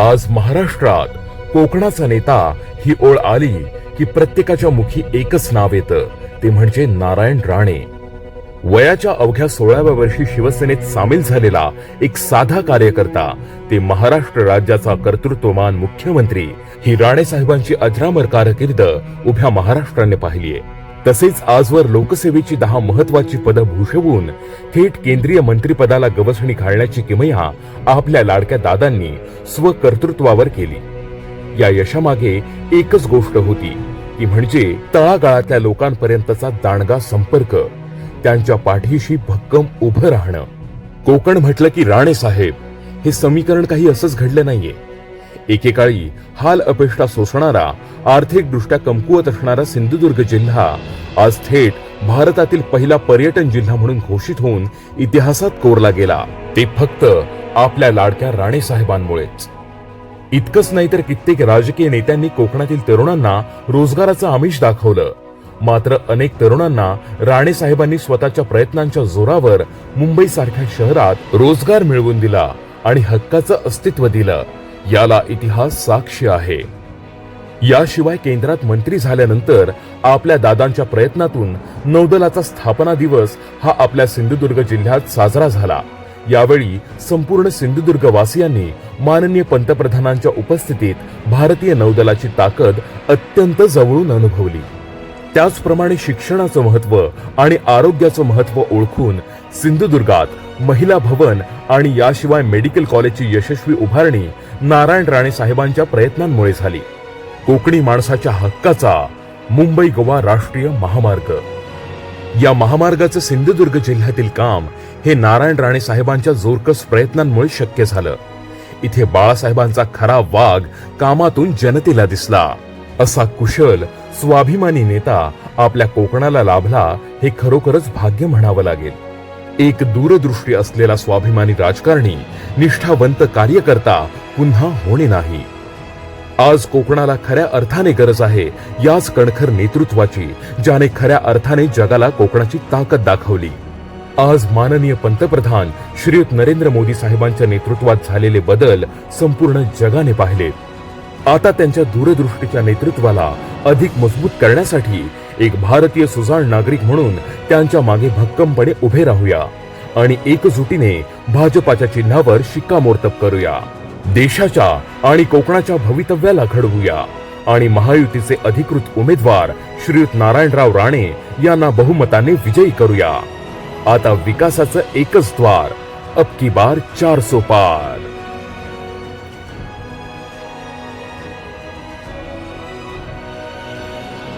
आज महाराष्ट्रात कोकणाचा नेता ही ओळ आली की प्रत्येकाच्या मुखी एकच नाव येतं. ते म्हणजे नारायण राणे. वयाच्या अवघ्या सोळाव्या वर्षी शिवसेनेत सामील झालेला एक साधा कार्यकर्ता ते महाराष्ट्र राज्याचा कर्तृत्वमान मुख्यमंत्री ही राणे साहेबांची अजरामर कारकीर्द उभ्या महाराष्ट्राने पाहिलीये. तसेच आजवर लोकसेवेची दहा महत्वाची पदं भूषवून थेट केंद्रीय मंत्रिपदाला गवसणी घालण्याची किमया आपल्या लाडक्या दादांनी स्वकर्तृत्वावर केली. या यशामागे एकच गोष्ट होती ती म्हणजे तळागाळातल्या लोकांपर्यंतचा दांडगा संपर्क त्यांच्या पाठीशी भक्कम उभं राहणं. कोकण म्हटलं की राणे साहेब हे समीकरण काही असंच घडलं नाहीये. एकेकाळी हाल अपेष्टा सोसणारा आर्थिकदृष्ट्या कमकुवत असणारा सिंधुदुर्ग जिल्हा आज थेट भारतातील पहिला पर्यटन जिल्हा म्हणून घोषित होऊन इतिहासात कोरला गेला. ते फक्त आपल्या लाडक्या राणे साहेबांमुळेच इतकंच नाही तर कित्येक राजकीय नेत्यांनी कोकणातील तरुणांना रोजगाराचं आमिष दाखवलं. मात्र अनेक तरुणांना राणे साहेबांनी स्वतःच्या प्रयत्नांच्या जोरावर मुंबई सारख्या शहरात रोजगार मिळवून दिला आणि हक्काचं अस्तित्व दिलं. याला इतिहास साक्षी आहे. याशिवाय केंद्रात मंत्री झाल्यानंतर आपल्या दादांच्या प्रयत्नातून नौदलाचा स्थापना दिवस हा आपल्या सिंधुदुर्ग जिल्ह्यात साजरा झाला. यावेळी संपूर्ण सिंधुदुर्ग वासियांनी माननीय पंतप्रधानांच्या उपस्थितीत भारतीय नौदलाची ताकद अत्यंत जवळून अनुभवली. त्याचप्रमाणे शिक्षणाचं महत्त्व आणि आरोग्याचं महत्त्व ओळखून सिंधुदुर्गात महिला भवन आणि याशिवाय मेडिकल कॉलेजची यशस्वी उभारणी नारायण राणे साहेबांच्या प्रयत्नांमुळे झाली. कोकणी माणसाच्या हक्काचा मुंबई गोवा राष्ट्रीय महामार्ग. या महामार्गाचं सिंधुदुर्ग जिल्ह्यातील काम हे नारायण राणे साहेबांच्या जोरकस प्रयत्नांमुळे शक्य झालं. इथे बाळासाहेबांचा खरा वाघ कामातून जनतेला दिसला. असा कुशल स्वाभिमानी नेता आपल्या कोकणाला लाभला हे खरोखरच भाग्य म्हणावं लागेल. एक दूरदृष्टी असलेला स्वाभिमानी राजकारणी निष्ठावंत कार्यकर्ता पुन्हा होणे नाही. आज कोकणाला खऱ्या अर्थाने गरज आहे. याच कणखर नेतृत्वाची ज्याने खऱ्या अर्थाने जगाला कोकणाची ताकद दाखवली. आज माननीय पंतप्रधान श्रीयुत नरेंद्र मोदी साहेबांच्या नेतृत्वात झालेले बदल संपूर्ण जगाने पाहिलेत आता त्यांच्या दूरदृष्टीच्या नेतृत्वाला अधिक मजबूत करण्यासाठी एक भारतीय सुजाण नागरिक म्हणून त्यांच्या मागे भक्कमपणे उभे राहूया आणि एकजुटीने भाजपाच्या चिन्हावर शिक्कामोर्तब करूया. देशाच्या आणि कोकणाच्या भवितव्याला घडवूया. आणि महायुतीचे अधिकृत उमेदवार श्रीयुत नारायणराव राणे यांना बहुमताने विजयी करूया. आता विकासाचं एकच द्वार अब की बार चार सो पार.